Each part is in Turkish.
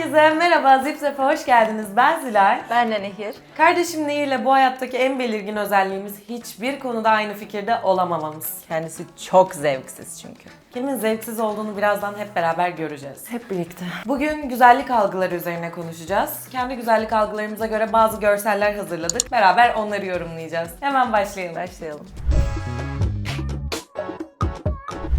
Herkese merhaba, Zip Zap'a hoş geldiniz. Ben Zilal. Ben de Nehir. Kardeşim Nehir'le bu hayattaki en belirgin özelliğimiz hiçbir konuda aynı fikirde olamamamız. Kendisi çok zevksiz çünkü. Kimin zevksiz olduğunu birazdan hep beraber göreceğiz. Hep birlikte. Bugün güzellik algıları üzerine konuşacağız. Kendi güzellik algılarımıza göre bazı görseller hazırladık. Beraber onları yorumlayacağız. Hemen başlayalım. Başlayalım.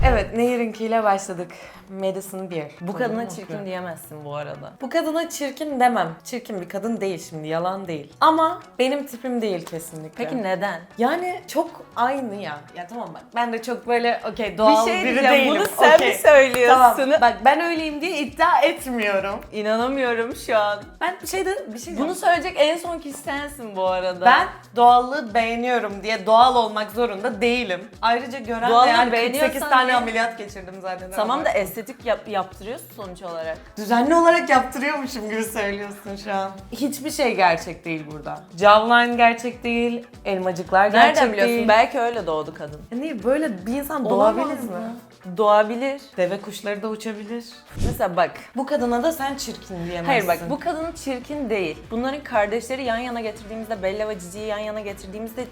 Evet, Nehir'inkiyle başladık. Madison Beer. Bu kadına çirkin diyemezsin bu arada. Bu kadına çirkin demem. Çirkin bir kadın değil şimdi, yalan değil. Ama benim tipim değil kesinlikle. Peki neden? Yani çok aynı ya. Ya tamam bak ben de çok böyle okey doğal bir şey biri diyeceğim. değilim. Bunu sen Okey. mi söylüyorsun? Tamam. Bak ben öyleyim diye iddia etmiyorum. İnanamıyorum şu an. Ben bir şeyde bir şey Bunu söyleyecek en son kişi sensin bu arada. ben doğallığı beğeniyorum diye doğal olmak zorunda değilim. Ayrıca gören de Doğallığı yani 48 beğeniyorsan tane niye- ameliyat geçirdim zaten. Tamam da estetik yap- yaptırıyorsun sonuç olarak. Düzenli olarak yaptırıyormuşum gibi söylüyorsun şu an. Hiçbir şey gerçek değil burada. Jawline gerçek değil, elmacıklar gerçek Nereden biliyorsun? değil. Belki öyle doğdu kadın. Niye böyle bir insan Olamaz doğabilir mi? mı? Doğabilir. Deve kuşları da uçabilir. Mesela bak. Bu kadına da sen çirkin diyemezsin. Hayır bak bu kadın çirkin değil. Bunların kardeşleri yan yana getirdiğimizde Bella ve Cici'yi yan yana getirdiğimizde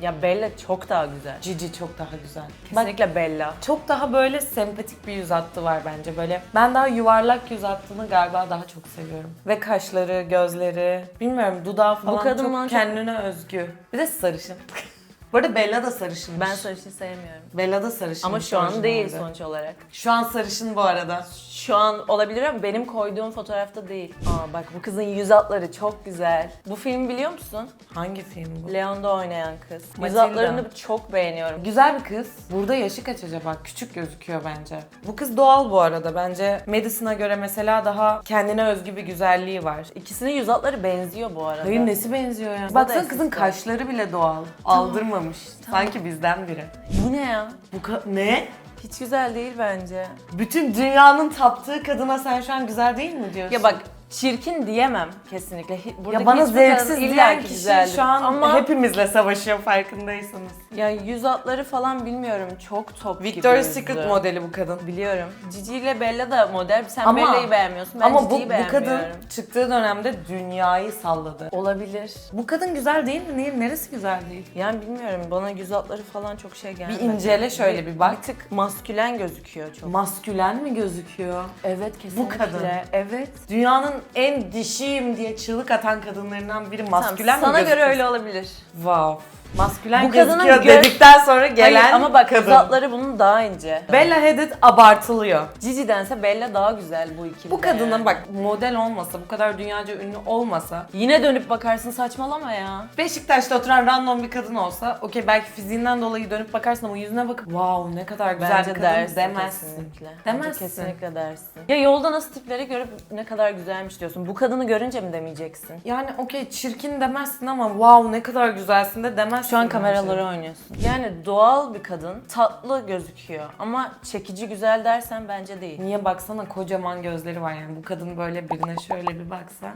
ya Bella çok daha güzel. Cici çok daha güzel. Kesinlikle Bella. çok daha böyle sempatik bir yüz hattı var bence böyle. Ben daha yuvarlak yüz hattını galiba daha çok seviyorum. Ve kaşları, gözleri, bilmiyorum dudağı falan kadın çok bana çok- kendine özgü. Bir de sarışın. Bu arada Bella da sarışın. Ben sarışın sevmiyorum. Bella da sarışın. Ama şu an değil sonuç olarak. Şu an sarışın bu arada. Şu an olabilir ama benim koyduğum fotoğrafta değil. Aa bak bu kızın yüz hatları çok güzel. Bu filmi biliyor musun? Hangi film bu? Leon'da oynayan kız. Yüz Matilda. hatlarını çok beğeniyorum. Güzel bir kız. Burada yaşı kaç acaba? Küçük gözüküyor bence. Bu kız doğal bu arada. Bence Madison'a göre mesela daha kendine özgü bir güzelliği var. İkisinin yüz hatları benziyor bu arada. Hayır nesi benziyor ya? Baksana kızın kız. kaşları bile doğal. Aldırmamış. Sanki bizden biri. Bu ne ya? Bu ka- ne? Hiç güzel değil bence. Bütün dünyanın taptığı kadına sen şu an güzel değil mi diyorsun? Ya bak çirkin diyemem kesinlikle. Hi- Buradaki ya bana hiçbir zevksiz kadın diyen illaki kişi güzeldir. şu an ama hepimizle savaşıyor farkındaysanız. ya yüz hatları falan bilmiyorum çok top Victoria's gibi Secret yüzlü. modeli bu kadın. Biliyorum. Cici ile Bella da model. Sen Ama- Bella'yı beğenmiyorsun. Ben Ama bu, Cici'yi bu kadın çıktığı dönemde dünyayı salladı. Olabilir. Bu kadın güzel değil mi? Niye? Neresi güzel değil? Yani bilmiyorum bana yüz hatları falan çok şey gelmedi. incele şöyle bir bak. Bir tık maskülen gözüküyor çok. Maskülen mi gözüküyor? evet Bu kesinlikle. kadın. Evet. Dünyanın en dişiyim diye çığlık atan kadınlarından biri maskülen Tamam, mi Sana göre öyle olabilir. Wow. Maskülen Bu kadının gözüküyor göz- dedikten sonra gelen Hayır, ama bak kadın. bunun daha ince. Bella Hadid abartılıyor. Cici'dense Bella daha güzel bu ikili. Bu kadının bak model olmasa, bu kadar dünyaca ünlü olmasa, Yine dönüp bakarsın saçmalama ya. Beşiktaş'ta oturan random bir kadın olsa, okey belki fiziğinden dolayı dönüp bakarsın ama yüzüne bakıp wow ne kadar güzel Bence bir kadın dersin demezsin. kesinlikle. Demezsin. Bence kesinlikle dersin. Ya yolda nasıl tipleri görüp ne kadar güzelmiş diyorsun. Bu kadını görünce mi demeyeceksin? Yani okey çirkin demezsin ama wow ne kadar güzelsin de demezsin. Şu an bence. kameraları oynuyorsun. Yani doğal bir kadın, tatlı gözüküyor ama çekici güzel dersen bence değil. Niye baksana kocaman gözleri var yani bu kadın böyle birine şöyle bir baksa.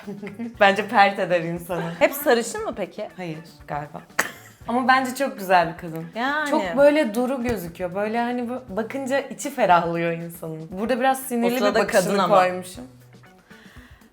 bence pert eder insanı. Hep sarışın mı peki? Hayır galiba. Ama bence çok güzel bir kadın. Yani. Çok böyle duru gözüküyor. Böyle hani bakınca içi ferahlıyor insanın. Burada biraz sinirli bir bakışını kadın ama. koymuşum.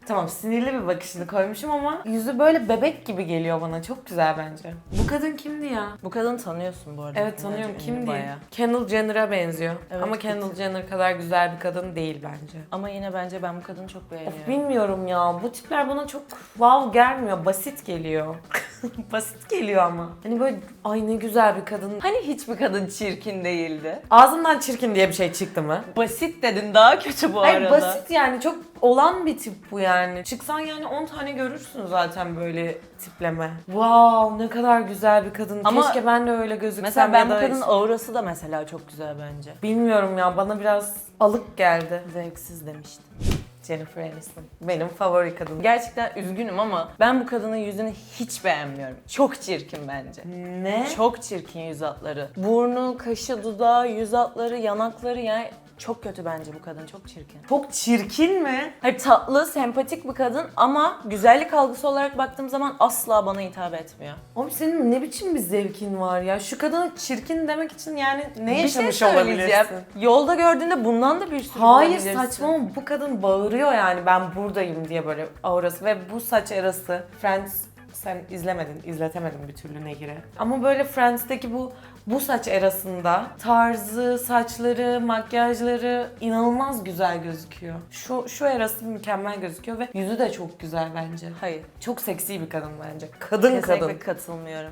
Tamam sinirli bir bakışını koymuşum ama yüzü böyle bebek gibi geliyor bana. Çok güzel bence. Bu kadın kimdi ya? Bu kadını tanıyorsun bu arada. Evet tanıyorum. Bence Kim ünlü bayağı. Kendall Jenner'a benziyor. Evet, ama Kendall. Jenner kadar güzel bir kadın değil bence. Ama yine bence ben bu kadını çok beğeniyorum. Of bilmiyorum ya. Bu tipler bana çok wow gelmiyor. Basit geliyor. Basit geliyor ama. Hani böyle ay ne güzel bir kadın. Hani hiçbir kadın çirkin değildi? Ağzımdan çirkin diye bir şey çıktı mı? Basit dedin daha kötü bu Hayır arada. basit yani çok olan bir tip bu yani. Çıksan yani 10 tane görürsün zaten böyle tipleme. Wow ne kadar güzel bir kadın. Ama Keşke ben de öyle gözüksem Mesela ben ya bu da kadının aurası da mesela çok güzel bence. Bilmiyorum ya bana biraz alık geldi. Zevksiz demiştim. Jennifer Aniston. Benim favori kadınım. Gerçekten üzgünüm ama ben bu kadının yüzünü hiç beğenmiyorum. Çok çirkin bence. Ne? Çok çirkin yüz hatları. Burnu, kaşı, dudağı, yüz hatları, yanakları yani Çok kötü bence bu kadın, çok çirkin. Çok çirkin mi? Hayır tatlı, sempatik bir kadın ama güzellik algısı olarak baktığım zaman asla bana hitap etmiyor. Oğlum senin ne biçim bir zevkin var ya? Şu kadına çirkin demek için yani ne Bir şey yaşamış söyleyeceğim. olabilirsin? Yolda gördüğünde bundan da bir sürü Hayır saçma bu kadın bağırıyor yani ben buradayım diye böyle aurası ve bu saç arası Friends sen izlemedin, izletemedin bir türlü Nehir'e. Ama böyle Friends'teki bu bu saç arasında tarzı, saçları, makyajları inanılmaz güzel gözüküyor. Şu şu arası mükemmel gözüküyor ve yüzü de çok güzel bence. Hayır. Çok seksi bir kadın bence. Kadın Kesinlikle kadın. katılmıyorum.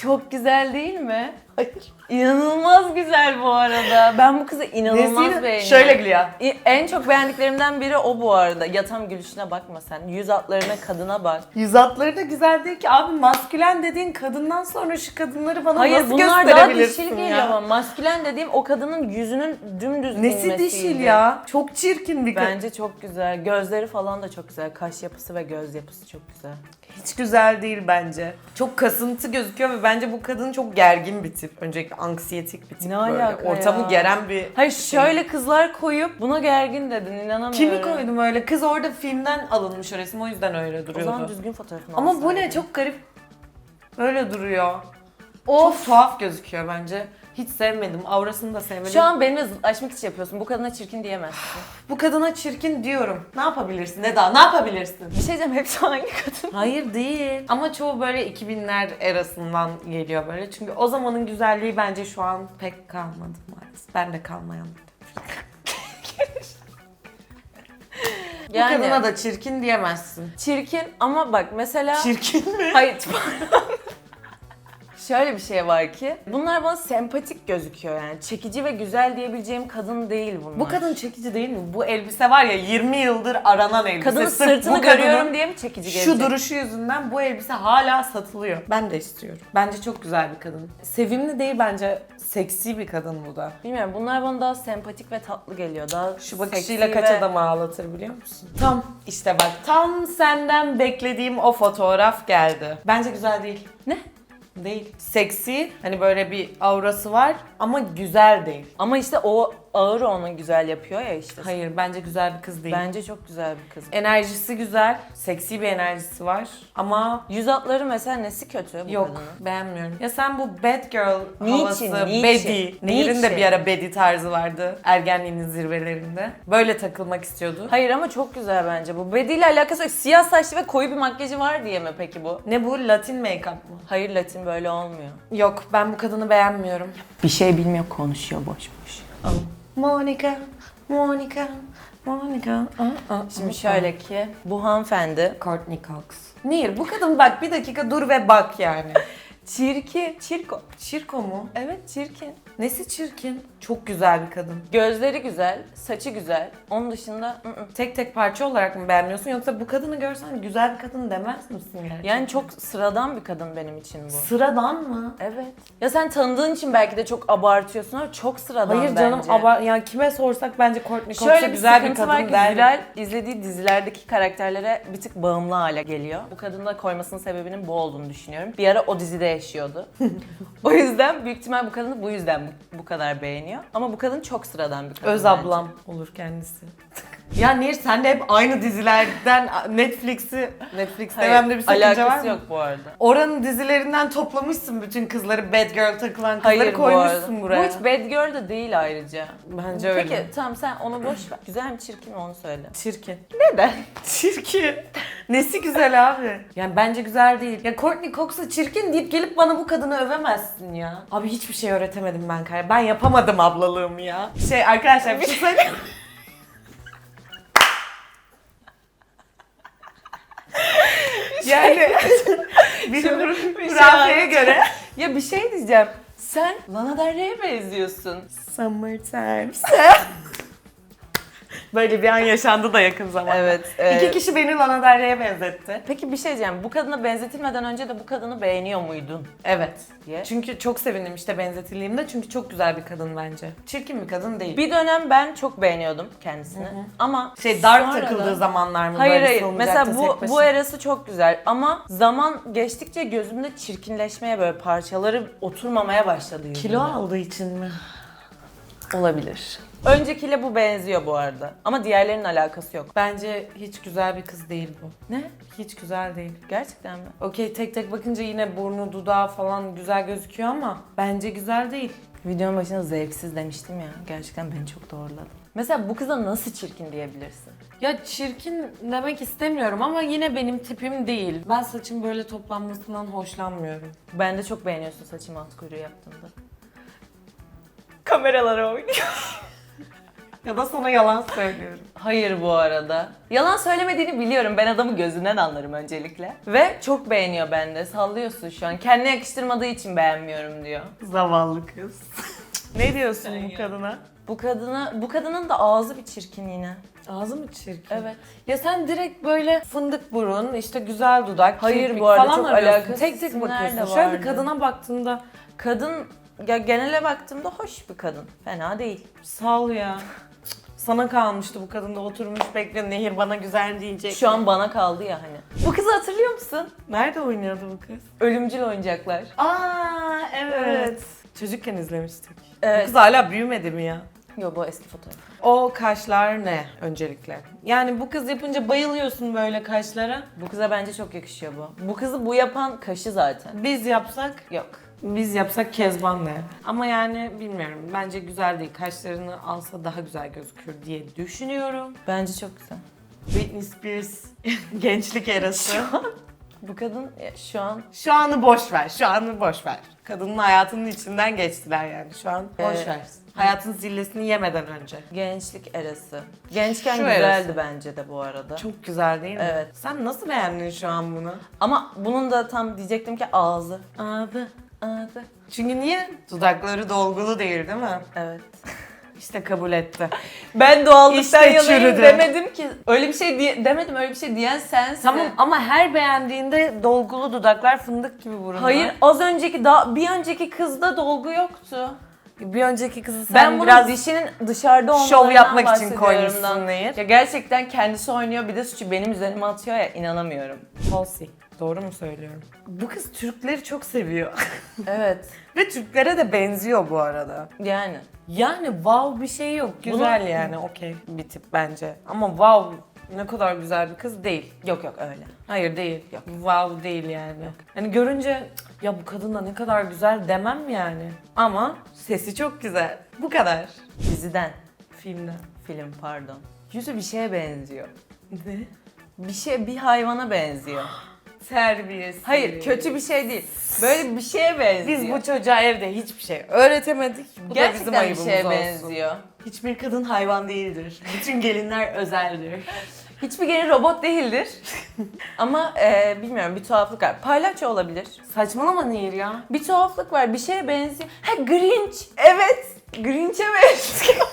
Çok güzel değil mi? Hayır. İnanılmaz güzel bu arada. Ben bu kızı inanılmaz Nesine? beğeniyorum. Şöyle gülüyor. İ- En çok beğendiklerimden biri o bu arada. Yatam gülüşüne bakma sen. Yüz hatlarına, kadına bak. Yüz hatları da güzel değil ki abi maskülen dediğin kadından sonra şu kadınları bana Hayır nasıl bunlar daha gösterebilirsin dişil ya? geliyor ama maskülen dediğim o kadının yüzünün dümdüz Nesi inmesiydi. dişil ya? Çok çirkin bir kadın. Bence çok güzel. Gözleri falan da çok güzel. Kaş yapısı ve göz yapısı çok güzel. Hiç güzel değil bence. Çok kasıntı gözüküyor ve bence bu kadın çok gergin bir tip. Öncelikle anksiyetik bir tip Ne böyle. alaka Ortamı ya? geren bir Hayır şöyle kızlar koyup buna gergin dedin inanamıyorum. Kimi koydum öyle? Kız orada filmden alınmış o resim o yüzden öyle O duruyordu. zaman düzgün fotoğrafını Ama bu ne çok garip. Böyle duruyor. Çok tuhaf gözüküyor bence. Hiç sevmedim. Aurasını da sevmedim. Şu an benimle zıtlaşmak için yapıyorsun. Bu kadına çirkin diyemezsin. bu kadına çirkin diyorum. Ne yapabilirsin? Ne daha? Ne yapabilirsin? Bir şey diyeceğim hepsi aynı kadın. Hayır değil. Ama çoğu böyle 2000'ler erasından geliyor böyle. Çünkü o zamanın güzelliği bence şu an pek kalmadı maalesef. Ben de kalmayan. Bu Yani kadına da çirkin diyemezsin. çirkin ama bak mesela... Çirkin mi? Hayır pardon. Şöyle bir şey var ki bunlar bana sempatik gözüküyor yani çekici ve güzel diyebileceğim kadın değil bunlar. Bu kadın çekici değil mi? Bu elbise var ya 20 yıldır aranan elbise. kadının Sırf sırtını bu kadının görüyorum diye mi çekici gelecek? Şu duruşu yüzünden bu elbise hala satılıyor. Ben de istiyorum. Bence çok güzel bir kadın. Sevimli değil bence seksi bir kadın bu da. Bilmiyorum bunlar bana daha sempatik ve tatlı geliyor. Daha Şu bakışıyla seksi kaç ve- adamı ağlatır biliyor musun? Tam işte bak tam senden beklediğim o fotoğraf geldi. Bence güzel değil. Ne? Değil. Seksi hani böyle bir aurası var ama güzel değil. Ama işte o ağır onu güzel yapıyor ya işte. Hayır bence güzel bir kız değil. Bence çok güzel bir kız. Enerjisi güzel, seksi bir enerjisi var ama Yüz hatları mesela nesi kötü bu Yok kadının? beğenmiyorum. Ya sen bu bad girl Niçin, havası, niçin, bedi. Nehir'in de niçin? bir ara bedi tarzı vardı ergenliğinin zirvelerinde. Böyle takılmak istiyordu. Hayır ama çok güzel bence bu. Bedi ile alakası yok. Siyah saçlı ve koyu bir makyajı var diye mi peki bu? Ne bu? Latin make-up mı? Hayır Latin böyle olmuyor. Yok ben bu kadını beğenmiyorum. Bir şey bilmiyor konuşuyor boş boş. Monica, Monica, Monica. Aa, aa, Şimdi şöyle ki bu hanımefendi Courtney Cox. Nehir bu kadın bak bir dakika dur ve bak yani. çirkin, çirko. Çirko mu? Evet çirkin. Nesi çirkin? Çok güzel bir kadın. Gözleri güzel, saçı güzel. Onun dışında ı-ı. Tek tek parça olarak mı beğenmiyorsun yoksa bu kadını görsen güzel bir kadın demez misin gerçekten? yani çok sıradan bir kadın benim için bu. Sıradan mı? Evet. Ya sen tanıdığın için belki de çok abartıyorsun ama çok sıradan Hayır bence. canım aber yani kime sorsak bence Courtney Cox'a Şöyle bir güzel bir kadın var ki der. İzlediği dizilerdeki karakterlere bir tık bağımlı hale geliyor. Bu kadını da koymasının sebebinin bu olduğunu düşünüyorum. Bir ara o dizide yaşıyordu. o yüzden büyük ihtimal bu kadını bu yüzden bu, bu kadar beğeniyor. Ama bu kadın çok sıradan bir kadın Öz bence. ablam olur kendisi. ya Nehir sen de hep aynı dizilerden Netflix'i Netflix Hayır, dememde bir sakınca var alakası mı? yok bu arada. Oranın dizilerinden toplamışsın bütün kızları bad girl takılan kızları Hayır bu koymuşsun arada. buraya. Bu hiç bad girl de değil ayrıca. Bence öyle. Peki tamam sen onu boş ver. Güzel mi çirkin mi onu söyle. Çirkin. Neden? Çirkin. Nesi güzel abi? Yani bence güzel değil. Ya Courtney Cox'a çirkin deyip gelip bana bu kadını övemezsin ya. Abi hiçbir şey öğretemedim ben Kaya. Ben yapamadım ablalığımı ya. Şey arkadaşlar bir şey söyleyeyim. Yani benim bir şey göre Ya bir şey diyeceğim. Sen Lana Del Rey'e benziyorsun. Summertime. Böyle bir an yaşandı da yakın zamanda. Evet. İki evet. kişi beni Lana Del Rey'e benzetti. Peki bir şey diyeceğim. Bu kadına benzetilmeden önce de bu kadını beğeniyor muydun? Evet. Diye. Çünkü çok sevindim işte benzetildiğimde çünkü çok güzel bir kadın bence. Çirkin bir kadın değil. Bir dönem ben çok beğeniyordum kendisini. Ama şey dark sonra da- takıldığı zamanlar mı Hayır böyle hayır. Mesela bu bu erası çok güzel ama zaman geçtikçe gözümde çirkinleşmeye böyle parçaları oturmamaya başladı yüzümde. Kilo aldığı için mi? Olabilir. Öncekiyle bu benziyor bu arada. Ama diğerlerinin alakası yok. Bence hiç güzel bir kız değil bu. Ne? Hiç güzel değil. Gerçekten mi? Okey tek tek bakınca yine burnu, dudağı falan güzel gözüküyor ama bence güzel değil. Videonun başında zevksiz demiştim ya. Gerçekten beni çok doğruladı. Mesela bu kıza nasıl çirkin diyebilirsin? Ya çirkin demek istemiyorum ama yine benim tipim değil. Ben saçım böyle toplanmasından hoşlanmıyorum. Ben de çok beğeniyorsun saçımı at kuyruğu yaptığında. Kameralara oynuyor. Ya da sana yalan söylüyorum. Hayır bu arada. Yalan söylemediğini biliyorum. Ben adamı gözünden anlarım öncelikle. Ve çok beğeniyor bende. Sallıyorsun şu an. Kendine yakıştırmadığı için beğenmiyorum diyor. Zavallı kız. ne diyorsun bu kadına? Bu kadına, bu kadının da ağzı bir çirkin yine. Ağzı mı çirkin? Evet. Ya sen direkt böyle fındık burun, işte güzel dudak, Hayır, kirpik bu arada falan çok arıyorsun. alakasız Tek tek isimler bakıyorsun. de Şöyle bir vardı. kadına baktığında Kadın, ya genele baktığımda hoş bir kadın. Fena değil. sağ ol ya. Sana kalmıştı bu kadın da oturmuş bekliyor Nehir bana güzel diyecek. Şu an bana kaldı ya hani. Bu kızı hatırlıyor musun? Nerede oynuyordu bu kız? Ölümcül oyuncaklar. Aa evet. Çocukken izlemiştik. Bu Evet. kız hala büyümedi mi ya? Yo bu eski fotoğraf. O kaşlar ne öncelikle? Yani bu kız yapınca bayılıyorsun böyle kaşlara. Bu kıza bence çok yakışıyor bu. Bu kızı bu yapan kaşı zaten. Biz yapsak, Yok. Biz yapsak Kezban ne? Ama yani bilmiyorum. Bence güzel değil. Kaşlarını alsa daha güzel gözükür diye düşünüyorum. Bence çok güzel. Britney Spears gençlik erası. Bu kadın ya, şu an Şu anı boş ver. Şu anı boş ver. Kadının hayatının içinden geçtiler yani. Şu an boş Evet. ver. Hayatın zillesini yemeden önce. gençlik erası. Gençken Şu güzeldi erası. bence de bu arada. Çok güzel değil mi? Evet. Sen nasıl beğendin şu an bunu? Ama bunun da tam diyecektim ki ağzı. Abi. Ağzı. Çünkü niye? Dudakları dolgulu değil değil mi? Evet. İşte kabul etti. Ben doğallıktan İşte yanayım çürüdü. demedim ki. Öyle bir şey diye, demedim öyle bir şey diyen sensin. Tamam ama her beğendiğinde dolgulu dudaklar fındık gibi burunlar. Hayır az önceki daha bir önceki kızda dolgu yoktu. Bir önceki kızı sen ben bunu biraz dişinin dışarıda olmalarından şov yapmak için bahsediyorum koymuşsun. Nehir. Ya gerçekten kendisi oynuyor bir de suçu benim üzerime atıyor ya inanamıyorum. Halsey. Doğru mu söylüyorum? Bu kız Türkleri çok seviyor. Evet. Ve Türklere de benziyor bu arada. Yani. Yani wow bir şey yok. Güzel Bunu- yani okey bir tip bence. Ama wow ne kadar güzel bir kız değil. Yok yok öyle. Hayır değil. Wow değil yani. Hani görünce "Cık, ya bu kadın da ne kadar güzel demem yani. Ama sesi çok güzel. Bu kadar. Diziden. Filmden. Film pardon. Yüzü bir şeye benziyor. Ne? Bir şey bir hayvana benziyor. Terbiyesiz. Hayır kötü bir şey değil. Böyle bir şeye benziyor. Biz bu çocuğa evde hiçbir şey öğretemedik. Bu da bizim Gerçekten bir ayıbımız şeye olsun. benziyor. Hiçbir kadın hayvan değildir. Bütün gelinler özeldir. Hiçbir gelin robot değildir. Ama e, bilmiyorum bir tuhaflık var. Palyaço olabilir. Saçmalama Nehir ya. Bir tuhaflık var. Bir şeye benziyor. Ha Grinch. Evet. Grinch'e benziyor.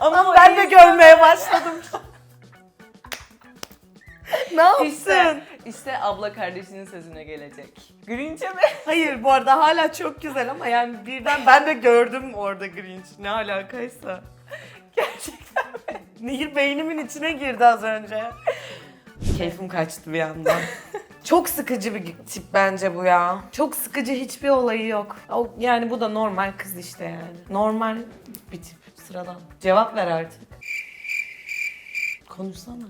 Ama o ben de görmeye başladım. ne yaptın? İşte, işte abla kardeşinin sözüne gelecek. Grinch'e mi? Hayır bu arada hala çok güzel ama yani birden ben de gördüm orada Grinch. Ne alakaysa. Gerçekten. Nehir beynimin içine girdi az önce. Keyfim kaçtı bir anda. Çok sıkıcı bir tip bence bu ya. Çok sıkıcı hiçbir olayı yok. O, yani bu da normal kız işte yani. Normal bir tip sıradan. Cevap ver artık. Konuşsana.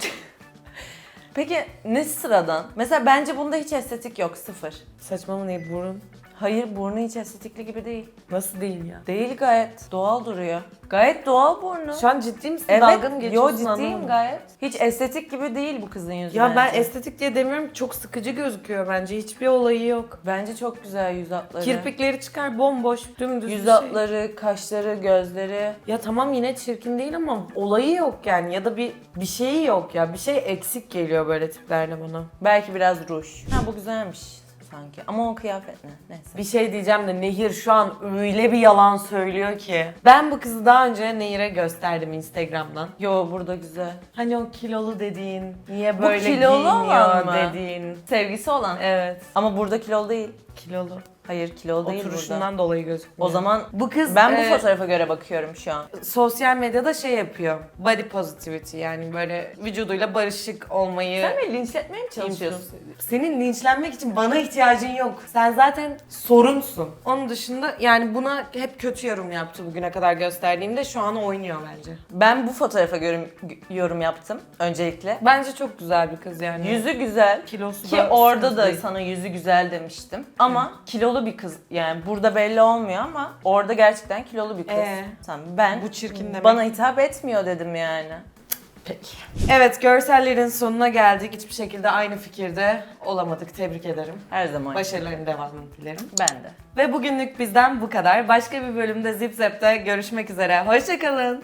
Peki ne sıradan? Mesela bence bunda hiç estetik yok. Sıfır. Saçma mı ne burun? Hayır burnu hiç estetikli gibi değil. Nasıl değil ya? Değil gayet. Doğal duruyor. Gayet doğal burnu. Şu an ciddi misin? Evet. Dalga mı Yo geçiyorsun ciddiyim anlamadım. gayet. Hiç estetik gibi değil bu kızın yüzü Ya ben bence. estetik diye demiyorum çok sıkıcı gözüküyor bence. Hiçbir olayı yok. Bence çok güzel yüz hatları. Kirpikleri çıkar bomboş dümdüz Yüz bir şey. hatları, kaşları, gözleri. Ya tamam yine çirkin değil ama olayı yok yani ya da bir bir şeyi yok ya. Bir şey eksik geliyor böyle tiplerle bana. Belki biraz ruj. Ha bu güzelmiş sanki. Ama o kıyafet ne? Neyse. Bir şey diyeceğim de Nehir şu an öyle bir yalan söylüyor ki. Ben bu kızı daha önce Nehir'e gösterdim Instagram'dan. Yo burada güzel. Hani o kilolu dediğin, niye böyle kilolu giyiniyor olan mı? dediğin. Sevgisi olan. Evet, Ama burada kilolu değil. kilolu. Hayır kilolu değil burada. Oturuşundan dolayı gözükmüyor. O zaman bu kız ben bu e, fotoğrafa göre bakıyorum şu an. sosyal medyada şey yapıyor. Body positivity yani böyle vücuduyla barışık olmayı Sen beni linçletmeye mi çalışıyorsun? Senin linçlenmek için bana ihtiyacın yok. Sen zaten sorunsun. Onun dışında yani buna hep kötü yorum yaptı bugüne kadar gösterdiğimde şu an oynuyor bence. Ben bu fotoğrafa göre yorum yaptım öncelikle. Bence çok güzel bir kız yani. Yüzü güzel. kilosu Ki da orada sıkıntı da değil. sana yüzü güzel demiştim. Ama kilolu bir kız. Yani burada belli olmuyor ama orada gerçekten kilolu bir kız. Ee? Tamam ben Bu çirkin demek. bana hitap etmiyor dedim yani. Peki. Evet görsellerin sonuna geldik. Hiçbir şekilde aynı fikirde olamadık. Tebrik ederim. Her zaman. Başarıların devamını dilerim. Ben de. Ve bugünlük bizden bu kadar. Başka bir bölümde Zip Zap'te görüşmek üzere. Hoşçakalın.